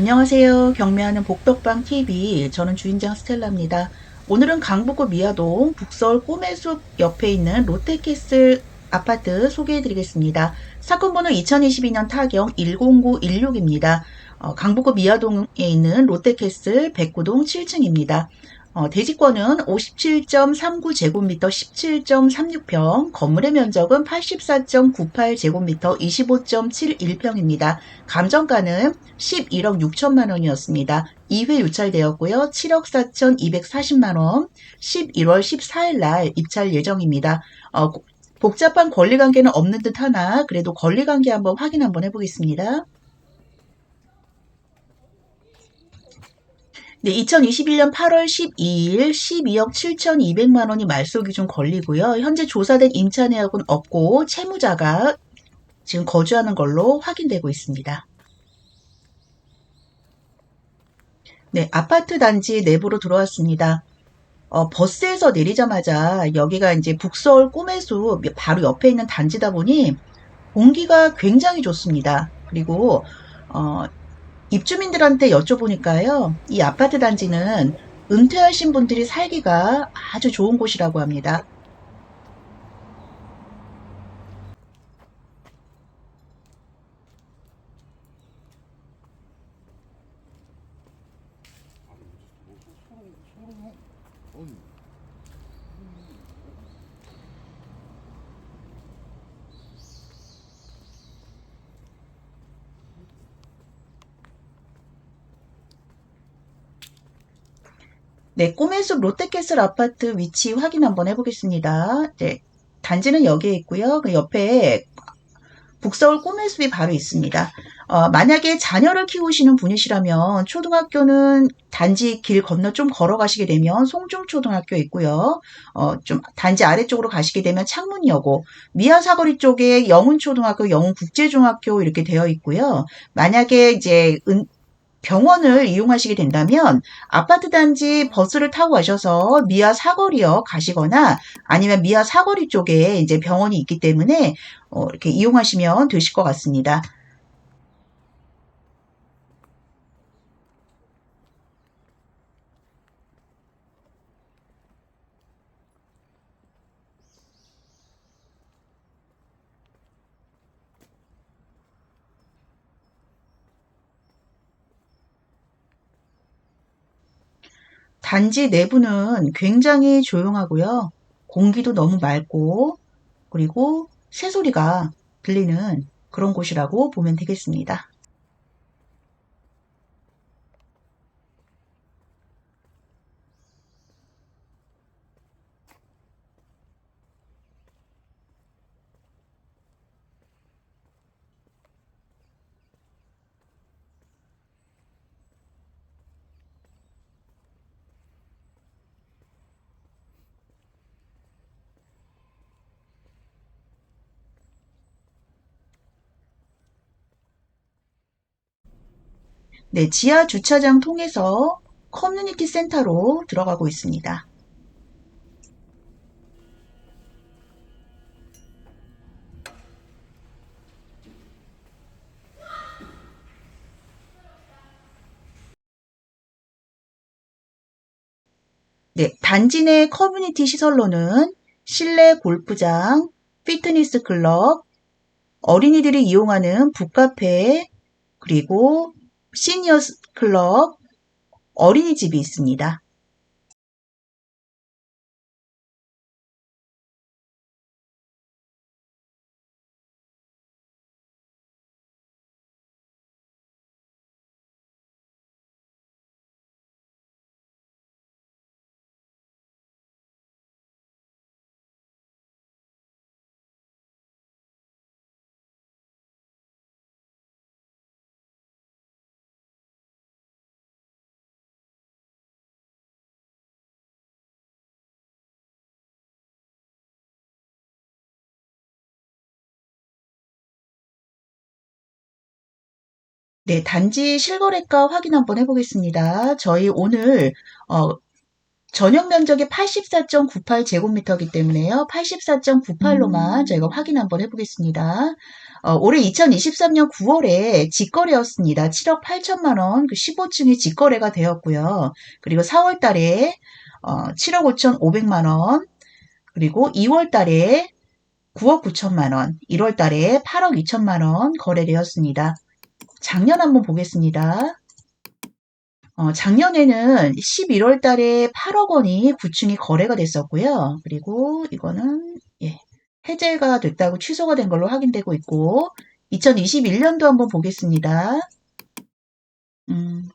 안녕하세요. 경매하는 복덕방 TV. 저는 주인장 스텔라입니다. 오늘은 강북구 미아동 북서울 꿈의숲 옆에 있는 롯데캐슬 아파트 소개해 드리겠습니다. 사건 번호 2022년 타경 10916입니다. 어, 강북구 미아동에 있는 롯데캐슬 백구동 7층입니다. 어, 대지권은 57.39제곱미터 17.36평, 건물의 면적은 84.98제곱미터 25.71평입니다. 감정가는 11억 6천만 원이었습니다. 2회 유찰되었고요. 7억 4,240만 원, 11월 14일 날 입찰 예정입니다. 어, 복잡한 권리관계는 없는 듯 하나 그래도 권리관계 한번 확인 한번 해보겠습니다. 네, 2021년 8월 12일 12억 7,200만 원이 말소 기준 권리고요. 현재 조사된 임차 내역은 없고 채무자가 지금 거주하는 걸로 확인되고 있습니다. 네, 아파트 단지 내부로 들어왔습니다. 어, 버스에서 내리자마자 여기가 이제 북서울 꿈의숲 바로 옆에 있는 단지다 보니 공기가 굉장히 좋습니다. 그리고 어, 입주민들한테 여쭤보니까요, 이 아파트 단지는 은퇴하신 분들이 살기가 아주 좋은 곳이라고 합니다. 네, 꿈의숲 롯데캐슬 아파트 위치 확인 한번 해보겠습니다. 네, 단지는 여기에 있고요. 그 옆에 북서울 꿈의숲이 바로 있습니다. 어, 만약에 자녀를 키우시는 분이시라면 초등학교는 단지 길 건너 좀 걸어가시게 되면 송중초등학교 있고요. 어, 좀 단지 아래쪽으로 가시게 되면 창문여고, 미아사거리 쪽에 영훈초등학교, 영훈국제중학교 이렇게 되어 있고요. 만약에 이제 은, 병원을 이용하시게 된다면 아파트 단지 버스를 타고 가셔서 미아 사거리역 가시거나 아니면 미아 사거리 쪽에 이제 병원이 있기 때문에 어, 이렇게 이용하시면 되실 것 같습니다. 단지 내부는 굉장히 조용하고요. 공기도 너무 맑고, 그리고 새소리가 들리는 그런 곳이라고 보면 되겠습니다. 네, 지하 주차장 통해서 커뮤니티 센터로 들어가고 있습니다. 네, 단지 내 커뮤니티 시설로는 실내 골프장, 피트니스 클럽, 어린이들이 이용하는 북카페, 그리고 시니어 클럽, 어린이집이 있습니다. 네, 단지 실거래가 확인 한번 해보겠습니다. 저희 오늘 어, 전용 면적이 84.98제곱미터이기 때문에요. 84.98로만 저희가 확인 한번 해보겠습니다. 어, 올해 2023년 9월에 직거래였습니다. 7억 8천만 원, 그 15층이 직거래가 되었고요. 그리고 4월 달에 어, 7억 5천 5백만 원, 그리고 2월 달에 9억 9천만 원, 1월 달에 8억 2천만 원 거래되었습니다. 작년 한번 보겠습니다. 어, 작년에는 11월 달에 8억 원이 9층이 거래가 됐었고요. 그리고 이거는 예, 해제가 됐다고 취소가 된 걸로 확인되고 있고 2021년도 한번 보겠습니다. 음,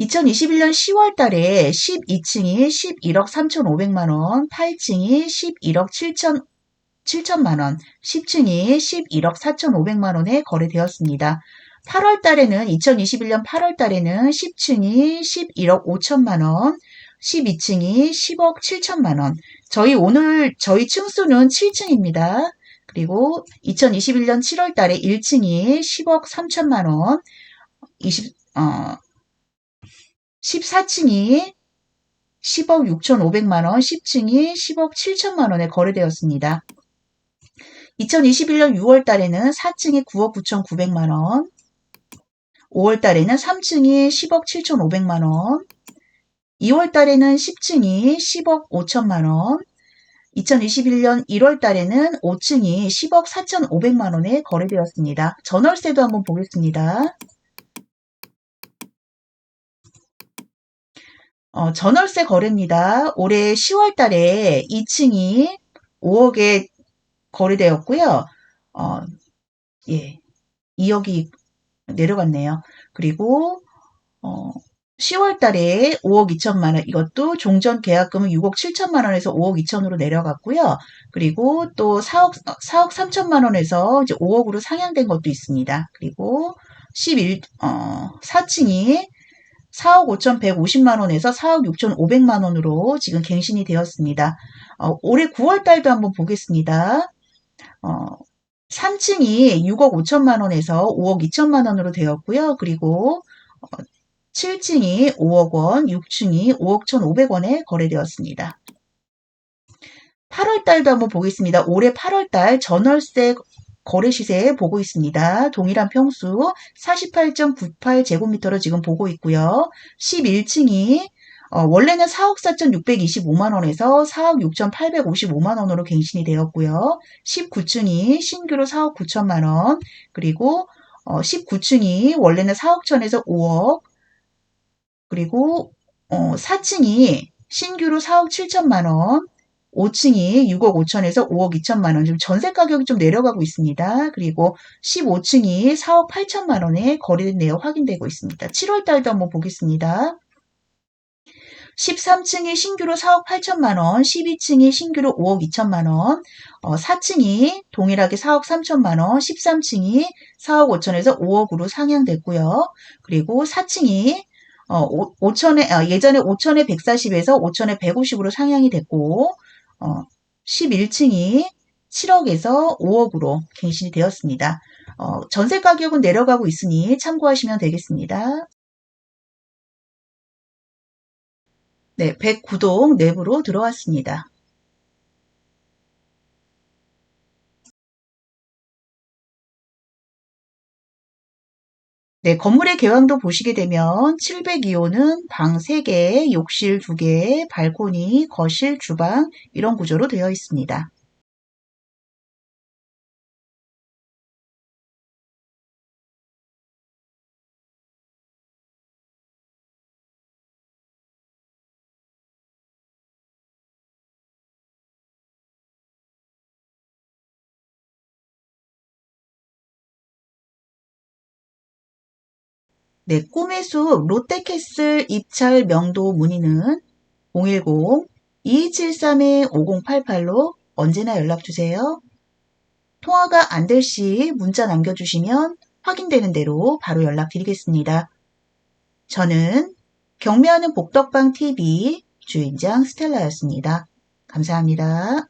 2021년 10월 달에 12층이 11억 3,500만 원, 8층이 11억 7천 7천만 원, 10층이 11억 4,500만 원에 거래되었습니다. 8월 달에는 2021년 8월 달에는 10층이 11억 5천만 원, 12층이 10억 7천만 원. 저희 오늘 저희 층수는 7층입니다. 그리고 2021년 7월 달에 1층이 10억 3천만 원, 20, 어, 14층이 10억 6천5백만 원, 10층이 10억 7천만 원에 거래되었습니다. 2021년 6월 달에는 4층이 9억 9천9백만 원, 5월 달에는 3층이 10억 7천5백만 원, 2월 달에는 10층이 10억 5천만 원, 2021년 1월 달에는 5층이 10억 4천5백만 원에 거래되었습니다. 전월세도 한번 보겠습니다. 어, 전월세 거래입니다. 올해 10월 달에 2층이 5억에 거래되었고요. 어, 예. 2억이 내려갔네요. 그리고 어, 10월 달에 5억 2천만 원 이것도 종전 계약금은 6억 7천만 원에서 5억 2천으로 내려갔고요. 그리고 또 4억 4억 3천만 원에서 이제 5억으로 상향된 것도 있습니다. 그리고 11 어, 4층이 4억 5,150만 원에서 4억 6,500만 원으로 지금 갱신이 되었습니다. 어, 올해 9월 달도 한번 보겠습니다. 어, 3층이 6억 5천만 원에서 5억 2천만 원으로 되었고요. 그리고 7층이 어, 5억 원, 6층이 5억 1,500원에 거래되었습니다. 8월 달도 한번 보겠습니다. 올해 8월 달 전월세 거래 시세 보고 있습니다. 동일한 평수 48.98제곱미터로 지금 보고 있고요. 11층이 어, 원래는 4억 4,625만 원에서 4억 6,855만 원으로 갱신이 되었고요. 19층이 신규로 4억 9천만 원, 그리고 어, 19층이 원래는 4억 천에서 5억, 그리고 어, 4층이 신규로 4억 7천만 원, 5층이 6억 5천에서 5억 2천만 원, 지금 전세 가격이 좀 내려가고 있습니다. 그리고 15층이 4억 8천만 원에 거래된 내역 확인되고 있습니다. 7월 달도 한번 보겠습니다. 13층이 신규로 4억 8천만 원, 12층이 신규로 5억 2천만 원, 어, 4층이 동일하게 4억 3천만 원, 13층이 4억 5천에서 5억으로 상향됐고요. 그리고 4층이 어, 5 천에 어, 예전에 5천에 140에서 5천에 150으로 상향이 됐고 어, 11층이 7억에서 5억으로 갱신이 되었습니다. 어, 전세 가격은 내려가고 있으니 참고하시면 되겠습니다. 네, 109동 내부로 들어왔습니다. 네, 건물의 개왕도 보시게 되면 702호는 방 3개, 욕실 2개, 발코니, 거실, 주방 이런 구조로 되어 있습니다. 네, 꿈의 숲 롯데캐슬 입찰 명도 문의는 010-2273-5088로 언제나 연락주세요. 통화가 안 될 시 문자 남겨주시면 확인되는 대로 바로 연락드리겠습니다. 저는 경매하는 복덕방 TV 주인장 스텔라였습니다. 감사합니다.